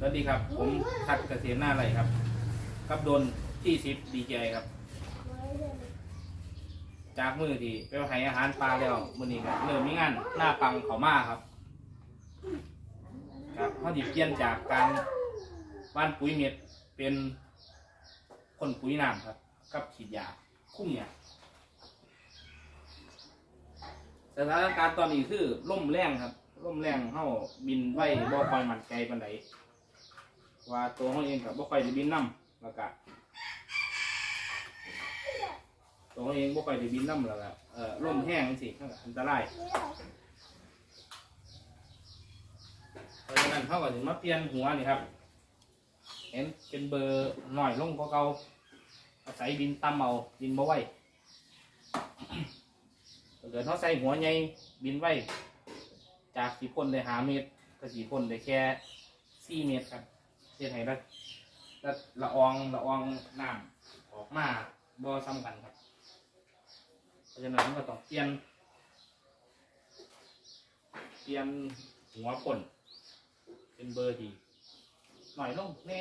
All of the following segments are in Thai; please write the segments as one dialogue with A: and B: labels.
A: สวัสดีครับ ผมทัดเกษตรหน้าไรครับกับโดนที่ซิปดีใจครับ จากมือที่ไปให้อาหารปลาแล้วมือนี้ครับเริ่มมีงานหน้าปังเขามาครับ ครับเขาดิเปลี่ยนจากการบ้านปุ๋ยเม็ดเป็นคนปุ๋ยน้ำครับ กับฉีดยาคุ้มเนี่ยสถานการณ์ตอนนี้คือล่มแรงครับล่มแรงเข้าบินไหวบ่ค่อยมั่นใจปานใด ว่าตัวเขาเองกับบ่ค่อยได้บินน้ำแล้วก็ตัวเขาเองบ่ค่อยได้บินน้ำแล้วก็เอ่อล่มแห้งจังสิอันตรายเพราะฉะนั้นเขาก็ถึงมาเปลี่ยนหัวนี่ครับ เห็นเป็นเบอร์หน่อยลงกว่าเก่าอาศัยบินต่ำเอาบินบ่ไหวถ้าเกิดเขาใส่หัวใหญ่บินไหวจากสีพ่นได้หาเมตรก็สีพ่นได้แค่สี่เมตรครับ เฮ็ดให้ละละละอองละอองน้ำออกมาบ่ซ้ำกันครับเพราะฉะนั้นก็ต้องเปลี่ยนเปลี่ยนหัวพ่นเป็นเบอร์ที่หน่อยลงแน่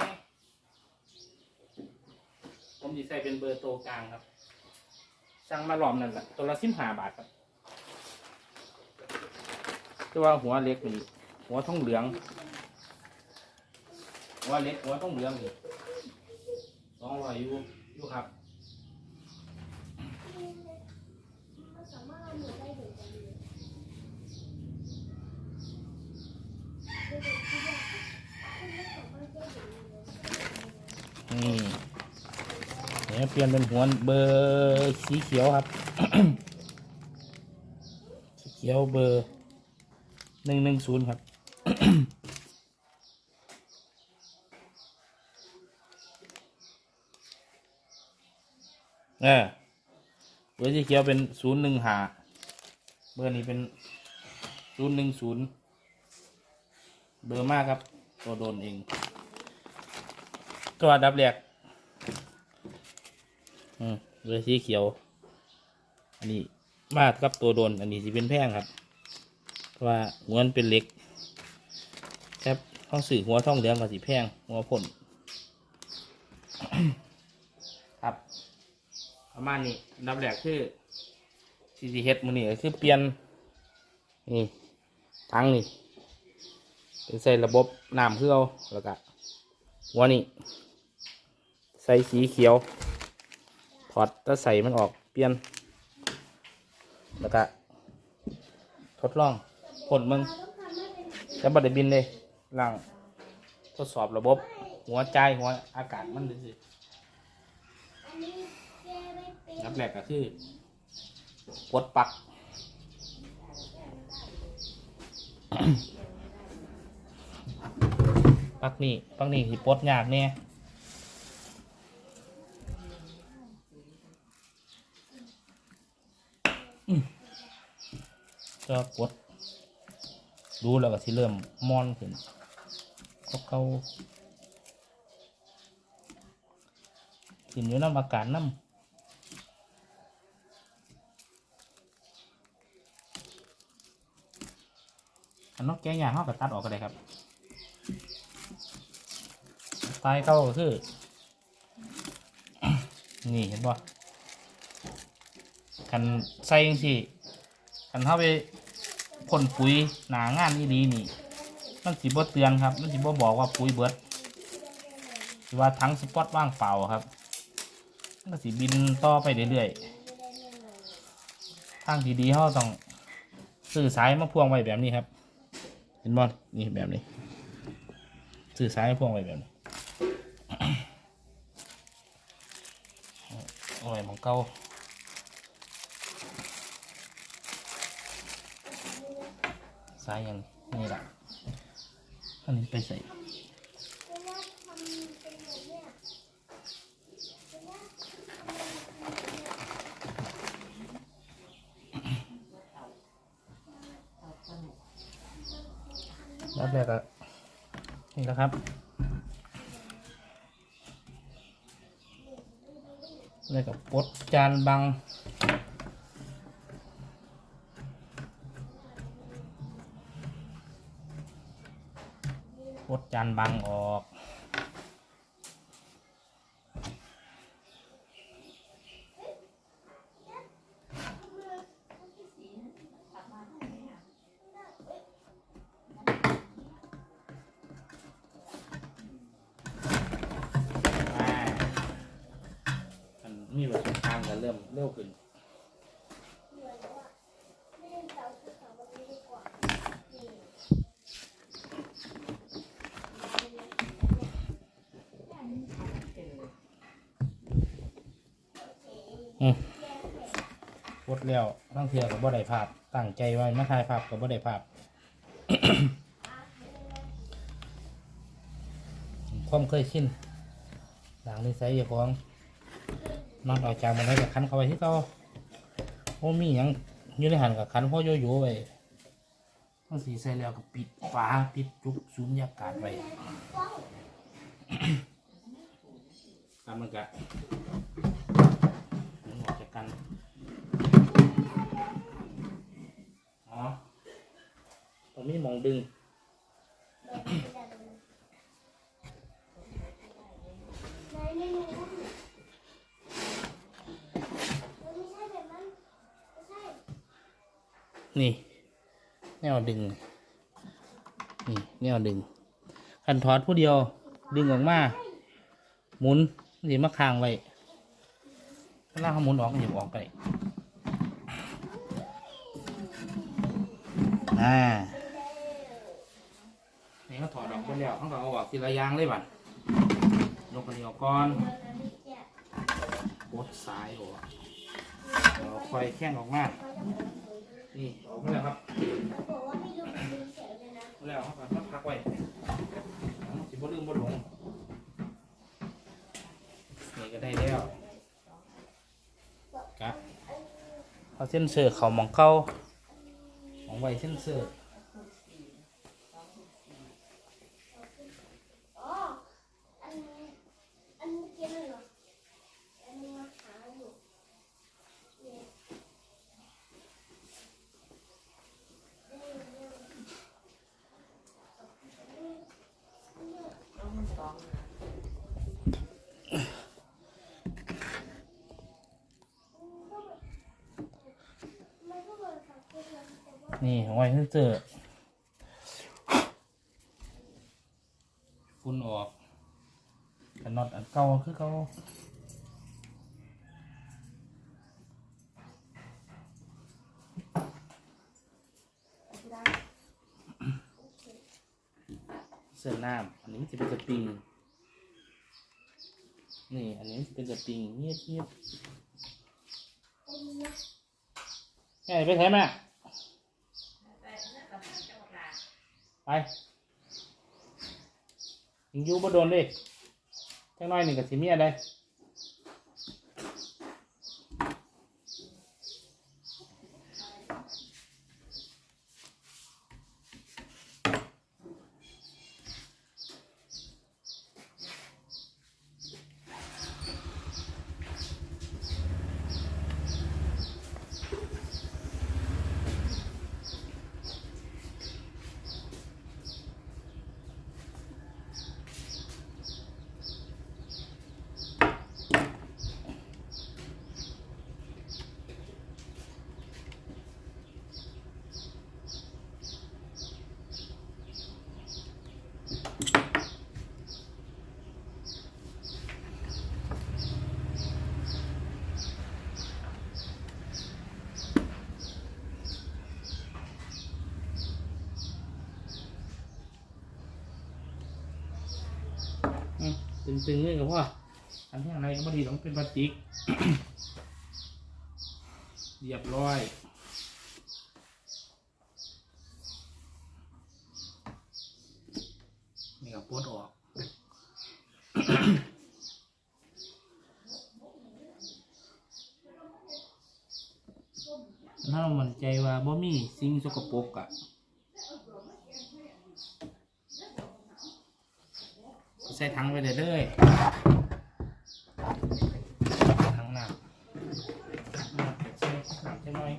A: ผมจะใส่เป็นเบอร์โตกลางครับสั่งมาหลอมนั่นแหละตัวละสิบห้าบาทครับคือว่าหัวเล็กนี่หัวทองเหลือง หัวเล็กหัวทองเหลืองนี่สองร้อยอยู่อยู่ครับนี่เดี๋ยเปลี่ยนเป็นหัวเบอร์สีเขียวครับ สีเขียวเบอร์หนึ่งหนึ่งศูนย์ครับ เออเบอร์สีเขียวเป็นศูนย์หนึ่งหาเบอร์นี้เป็นศูนย์หนึ่งศูนย์เบอร์มากครับ ตัวโดนเอง ตัวอันดับแรกอืมเรือสีเขียว อันนี้มาดกับตัวโดน อันนี้จะเป็นแพงครับเพราะว่าหัวมันเป็นเหล็ก ครับท้องสื่อหัวท้องเหลืองกับสีแพงหัวพ่น ประมาณนี้อันดับแรกคือ CCH มือนี่ก็คือเปลี่ยนนี่ทั้งนี่เป็นใส่ระบบน้ำคือเอาแล้วก็หัวนี่ใส่สีเขียว ถอดแล้วใส่มันออกเปลี่ยน แล้วก็ทดลองผลมึงจะบัดดบินเลยหลังทดสอบระบบหัวใจหัวอากาศมันดูสินับ แรกก็คือกดปัก ปักนี่ปักนี่สิปลดยากแน่ก็กด ดูแล้วก็สิเริ่มมอนขึ้นเขาเขาขึ้นอยู่น้ำอากาศน้ำ อันนกแก้ยางเขาก็ตัดออกก็ได้ครับตายเข้าก็คือ นี่เห็นป่ะกันใส่ยังสิกันเข้าไปพ่นปุ๋ยหนางานนี่ดีนี่ มันสิบ่เตือนครับ มันสิบ่บอกว่าปุ๋ยเบิดสิว่าทั้งสปอตว่างเปล่าครับ มันก็สิบินต่อไปเรื่อยๆทางที่ดีเขาต้องสื่อสายมาพ่วงไว้แบบนี้ครับ เห็นบ่นี่แบบนี้สื่อสายพ่วงไว้แบบนี้เอาไว้หมองเก้าสายอย่างนี่แหละอันนี้ไปใส่ รับแรกอะนี่แหละครับ แล้วก็ปดจานบัง ปดจจานบังออก อ่ามันมีแบบทางกันเริ่มเร็วขึ้น อืมปด แล้วตั้งเทือกับบ่ได้ภาพตั้งใจไว้มาถ่ายภาพกับบ่ได้ภาพความเคยชินหลังนิสัยเจ้าของนอนออกจากมันได้กับคันเข้าไปที่เขาโอ้มีหยังอยู่ในหันกับคันพ่อโยโย่ไปต้องสีใส่แล้วก็ปิดฝาปิดจุกสูญญากาศไว้ตามมันกะมันออกจากกัน อ๋อ ตรงนี้มองดึง นี่ แนวดึง นี่แนวดึงคันถอดผู้เดียว ดึงออกมา หมุนนี่มาค้างไว้ถ้าล่างเขาหมุนออกก็หยิบออกไปอ่า นี่ก็ถอดออกไปแล้วเขาก็เอาออก ทีละอย่างเลยบัดยกอันนี้ออกก่อนกดสายออกเอาคอยแข้งออกมา นี่ออกมาแล้วครับแล้วเขาก็มาพักไว้สิบ่ลืมบ่หลงนี่ก็ได้แล้วครับเอาเส้นเสือเขามองเข้าของไว้เส้นเสือ
B: อันนี้อันเมื่อกี้นั่นเหรอ อันนี้มาหาอยู่เนี่ยมันก็เหมือนกับเพื่อนแต่ว่า
A: นี่ไว้เส้นเสือฝุ่นออกกันน็อตอันเก่าคือเก่าเสื้อน้ำอันนี้จะเป็นสปริง นี่ อันนี้เป็นสปริงเงียบเงียบ
B: ไอ้เนี่ย
A: แม่ไปใช้ไหม ไปยิงยูบ่โดนดิจังน้อยหนึ่งกับสิเมียได้อืม ตึงๆเลยกับพ่ออันที่อะไรก็ไม่ดีต้องเป็นพลาสติกเรียบร้อยนี่ก็ปลดออกถ้าเรามั่นใจว่าบ่มีสิ่งสกปรกอะ ใส่ถังไปเลยเลยถังนั้ำน้ำใช่น้ำจะน้อย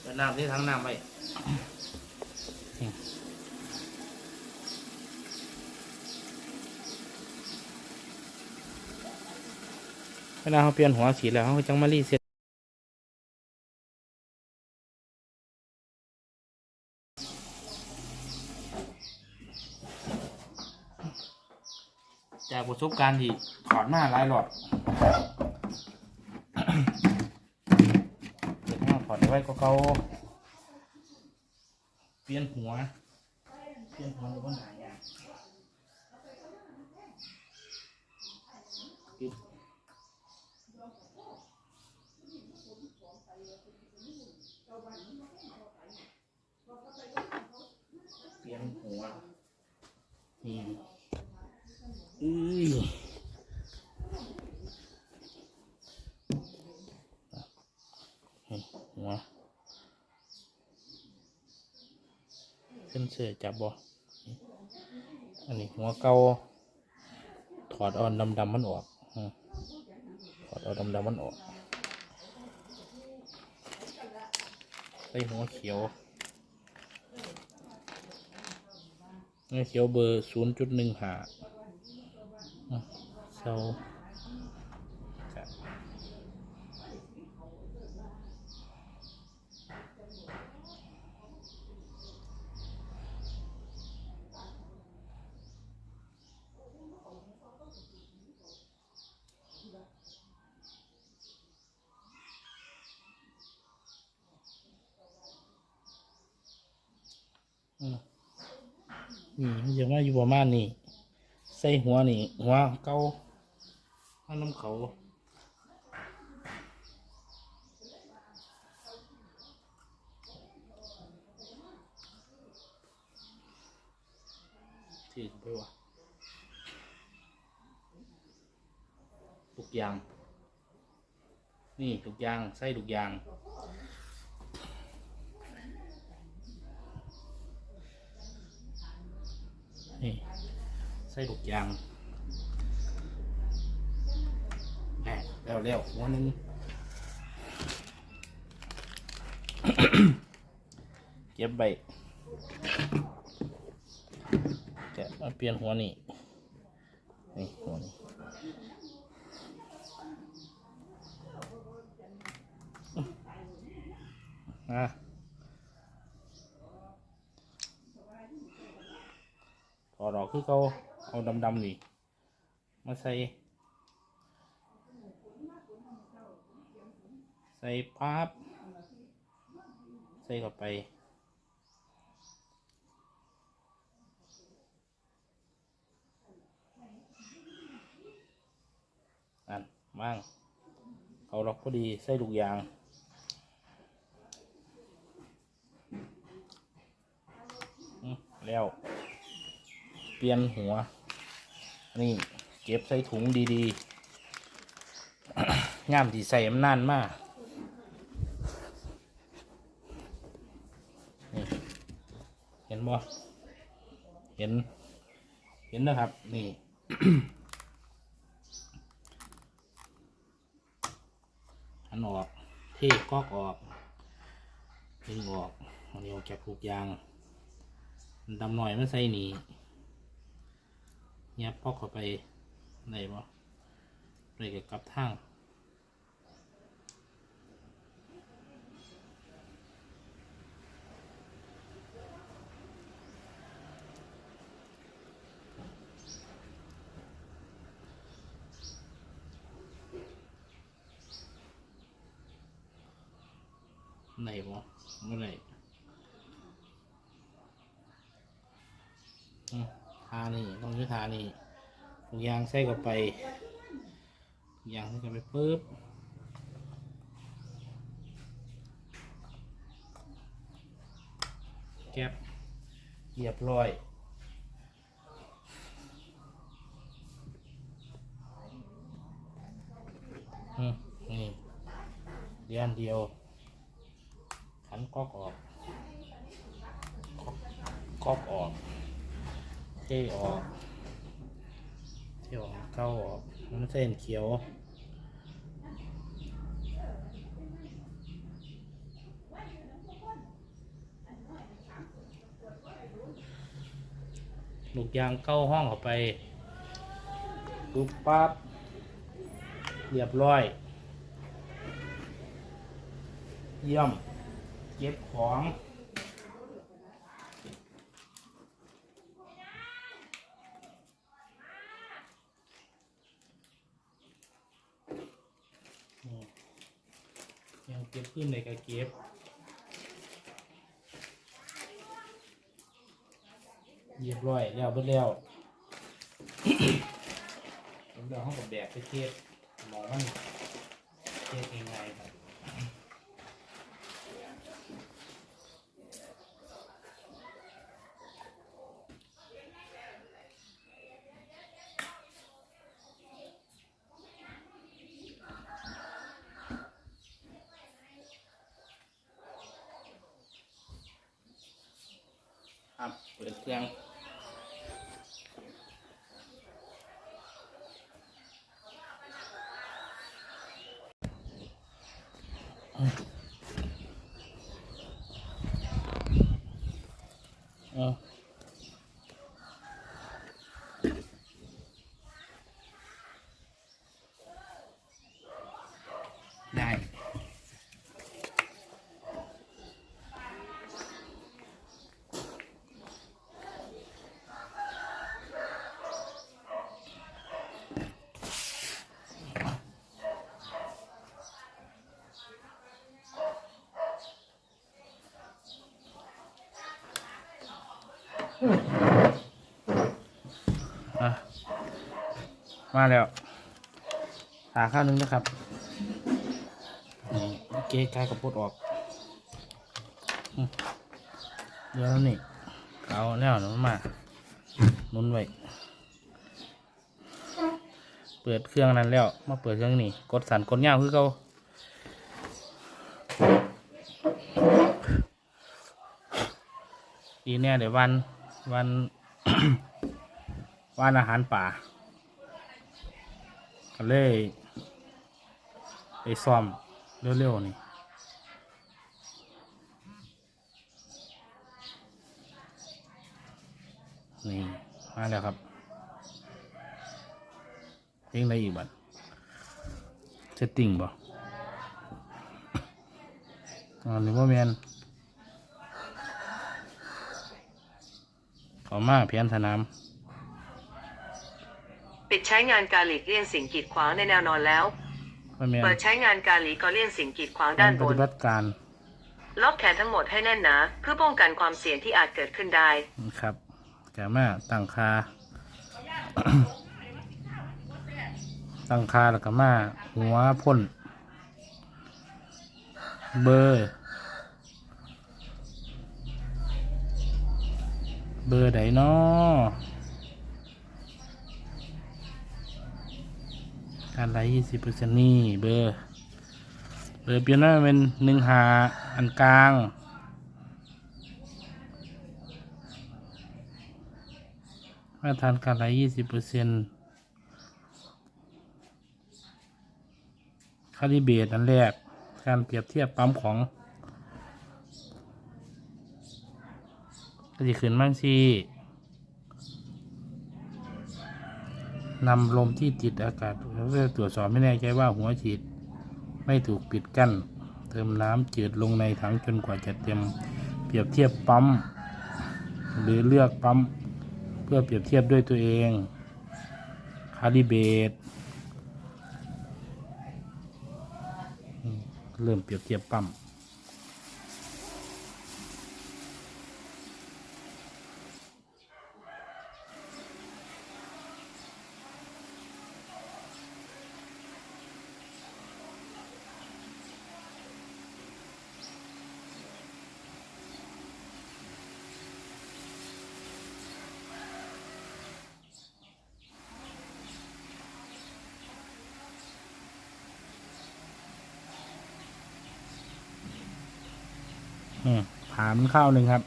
A: เปิดน้ำที่ถังน้ำไป ลาเขาเปลี่ยนหัวสีแล้วเขาจังมารีเซ็ตจากประสบการณ์ที่ถอดมาหลายหลอดเด็กมาถอดไว้ก็เกาเปลี่ยนหัว เปลี่ยนหัวอยู่บนหายางปึ๊บ เปลี่ยนหัวนี่อื้อนี่หัวเส้นเสือจับบ่นี่อันนี้หัวเก่าถอดเอ่อนดำดำๆมันออกอืมถอดเอ่อนดำดำๆมันออก ใส่หัวเขียวหัวเขียวเบอร์ศูนย์จุดหนึ่งหาเซา นี่มันจะมาอยู่ประมาณนี้ ใส่หัวนี่ หัวเกาข้างน้ำเขาที่ไปวะทุกอย่าง นี่ทุกอย่าง ใส่ทุกอย่าง นี่ใส่ลูกยางแหมแล้วแล้วหัวหนึงเก็บใบจะมาเปลี่ยนหัวนี่นี่หัวนี่อะ ถอดออกคือเขาเอาดำๆนี่มาใส่ ใส่ปั๊บใส่เข้าไปอันมั่งเขาล็อกพอดีใส่ลูกยางแล้ว เปลี่ยนหัว นี่เก็บใส่ถุงดีๆย่ามที่ใส่มันนานมากนี่เห็นบ่เห็น เห็นนะครับ นี่อันออกเทกอกออกดึงออกอันนี้ออกจากผูกยางดำหน่อยมันใส่หนี เงียพอกเข้าไปไหนบ่เลยกับกับทางไหนบ่เมื่อไหร่ อืมทา นี่ต้องยืดทานี่ยางใส่เข้าไปยางใส่เข้าไปปุ๊บแก๊บเรียบร้อยนี่เดียนเดียวขันก๊อกออกก๊อกออก เทออกเทออกเข้าออกน้ำเส้นเขียว ลูกยางเข้าห้องออกไปลุกปั๊บเรียบร้อย เยี่ยม เก็บของ ขึ้นในกระเก็บเรียบร้อยแล้วเบิดแล้วแล้วห้องกับแดกไปเทศหมองมันเทศยังไง บครับเปิดเครื่องอืมได้ อะมาแล้วหาข้าวนึงนะครับนี่เก๊กายกับปดออกเดี๋ยวนี่ เอาแล้วนุนมานุนไว้ เปิดเครื่องนั้นแล้ว มาเปิดเครื่องนี้กดสั่นกดยาวคือเขาดีแน่เดี๋ยววัน วันว่านอาหารป่า ก็เลยไปซ่อมเร็วๆนี่นี่มาแล้วครับเพลงอะไรอีกบัดเซตติ้งบ่อันนี้ว่าแมน ขอมาเพียนสนาม
C: ปิดใช้งานการหลีกเลี่ยงสิ่งกีดขวางในแนวนอนแล้ว
A: ว่าแมน
C: เปิดใช้งานการหลีกเลี่ยงสิ่งกีดขวาง
A: กา
C: ด้ารน
A: ป
C: บน
A: ฏิบัติการ
C: ล็อกแขนทั้งหมดให้แน่นหนาเพื่อป้องกันความเสี่ยงที่อาจเกิดขึ้นได้
A: นะครับแกมาตั้งคา ตั้งคาแล้วก็มาหัวพ่น เบอร์ เบอร์ไหนเนาะการไลยี่สิบเปอร์เซ็นต์นี่เบอร์ เบอร์เปลี่ยนมาเป็นหนึ่งหาอันกลางมาตรฐานการไหลยี่สิบเปอร์เซ็นต์คาลิเบตอันแรก การเปรียบเทียบปั๊มของ ก็จะขึ้นบ้างสินำลมที่ติดอากาศแล้วก็ตรวจสอบไม่แน่ใจว่าหัวฉีด ไม่ถูกปิดกั้น เติมน้ำจืดลงในถังจนกว่าจะเต็ม เปรียบเทียบปั๊ม หรือเลือกปั๊ม เพื่อเปรียบเทียบด้วยตัวเองคาลิเบตอืมเริ่มเปรียบเทียบปั๊ม อืมผ่าน ข้าวหนึ่งครับ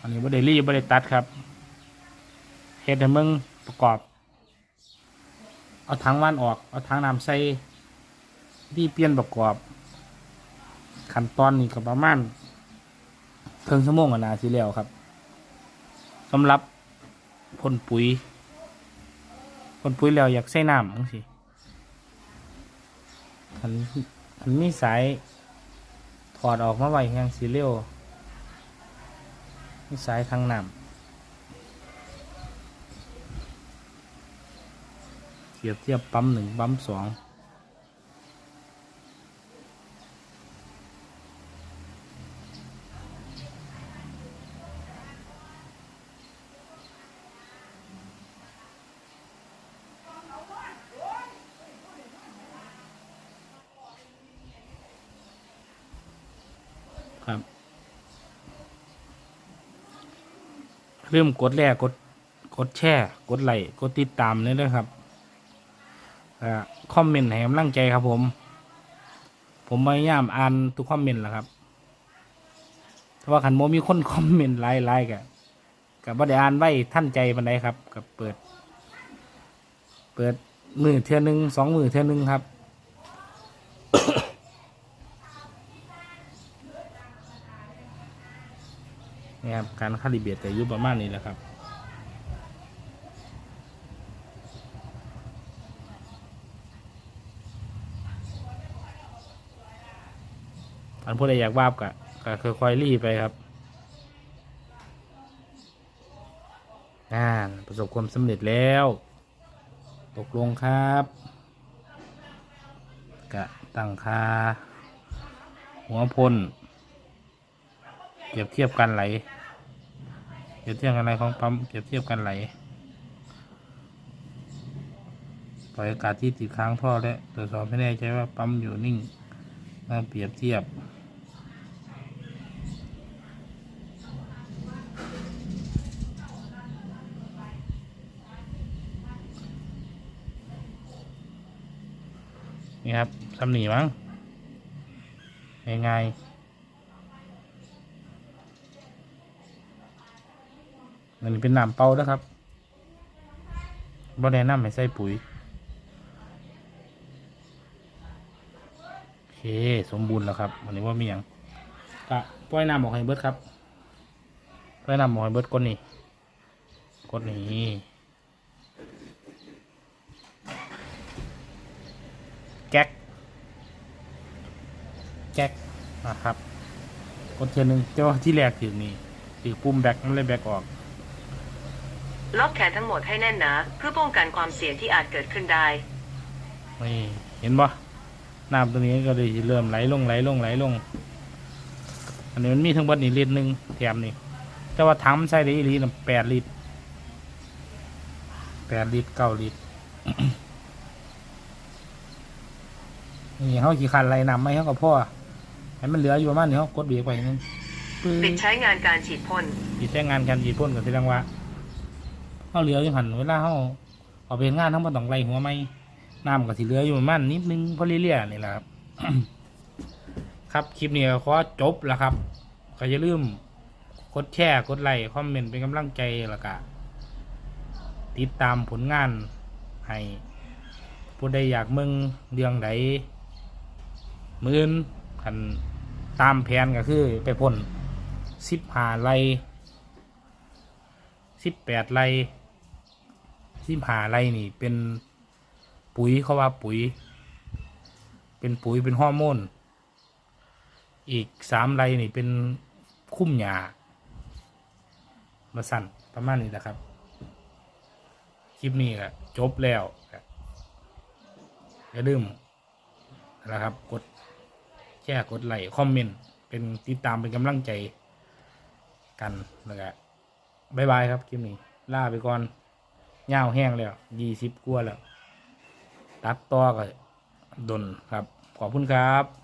A: อันนี้บริรีบริตัดครับเฮ็ดให้มึงประกอบ เอาถังว่านออก เอาถังน้ำใส่ที่เปลี่ยนประกอบ ขั้นตอนนี้ก็ประมาณเครื่งชั่วโมงกันนาสิแล้วครับสำหรับพ่นปุ๋ยพ่นปุ๋ยแล้วอยากใส่น้ำจังสิอันอันมีสาย ถอดออกมาไว้ยังสีเร็วนี่สายทางนำเทียบเทียบปั๊มหนึ่งปั๊มสอง ครับเริ่มกดแรกกดกดแช่กดไลค์กดติดตามเลยด้วยครับอ่าคอมเมนต์ให้กำลังใจครับผม ผมพยายามอ่านทุกคอมเมนต์แหละครับแต่ว่าขันโมมีคนคอมเมนต์ไลน์ๆกับกับบ่าได้อ่านไว้ท่านใจปันใดครับกับเปิด เปิดมือเทือนึงสองมือเทือนึงครับ ครับการคาลิเบตแต่ยุประมาณนี้แหละครับอันผู้ใดอยากวาบกะก็ค่อคอยรีไปครับงาประสบความสำเร็จแล้ว ตกลงครับกะตั้งค่าหัวพ่นเปรียบเทียบการไหล รียบเทียบกันไหลของปั๊มเปรียบเทียบกันไหลปล่อยอากาศที่ติดค้างท่อและตรวจสอบให้แน่ใจว่าปั๊มอยู่นิ่งมาเปรียบเทียบนี่ครับสำนีมั้งง่ายๆ อันนี้เป็นน้ำเปล่านะครับบ่แนะนำให้ใส่ปุ๋ย โอเค สมบูรณ์แล้วครับวันนี้ว่ามีอย่างกะปล่อยน้ำออกให้เบิดครับปล่อยน้ำออกให้เบิดก้นนี่ก้นนี้แก๊ก แก๊กนะครับกดเทียนหนึ่งแต่ว่าที่แรกถือนี่ถือปุ่มแบกมันเลยแบกออก
C: ล็อกแขนทั้งหมดให้แน่นหนะเพื่อป้องกันความเสี่ยงที่อาจเกิดขึ้นได้
A: นี่เห็นปะน้ำตัวนี้ก็เลยเริ่มไหลลงไหลลงไหลลง อันนี้มันมีทั้งหมดนี่ลิตรหนึ่งแถมนี่ แต่ว่าถังมันใส่ได้อีหลีนะแปดลิตรแปดลิตรเก้าลิตรนี่เขาขี่คันไรนำไม่เขากับพ่อให้มันเหลืออยู่ประมาณนี้เขากดเบรกไปนึงปึ๊
C: ปิด
A: ด
C: ใช้งานการฉีดพ่น
A: ปิดใช้งานการยีดพ่นกับที่เรียกว่า เขาเหลืออยู่หันเวลาเขาเอาไปเฮ็ดงานทั้งหมดต้องไล่หัวไม่น้ำกับสีเหลืออยู่ประมาณนิดนึงเพราะเลี่ยๆนี่แหละครับ ครับคลิปนี้ก็ขอจบแล้วครับก็อย่าลืมกดแชร์กดไลค์คอมเมนต์เป็นกำลังใจแล้วก็ติดตามผลงานให้ผู้ใดอยากมึงเรื่องใดมือนคันตามแผนก็คือไปพ่นสิบหาไรสิบแปดไร่ สิบหาไรนี่ เป็นปุ๋ยเขาว่าปุ๋ย เป็นปุ๋ยเป็นฮอร์โมน อีกสามไรนี่เป็นคุ้มหญ้ามาสั่นประมาณนี้นะครับ คลิปนี้ก็จบแล้วอย่าลืมนะครับ กดแชร์กดไลค์คอมเมนต์เป็นติดตามเป็นกำลังใจกันแล้วก็บายบายครับคลิปนี้ ลาไปก่อน ยาวแห้งแล้วยี่สิบกว่าแล้ว ตัดต่อก็ดนครับ ขอบคุณครับ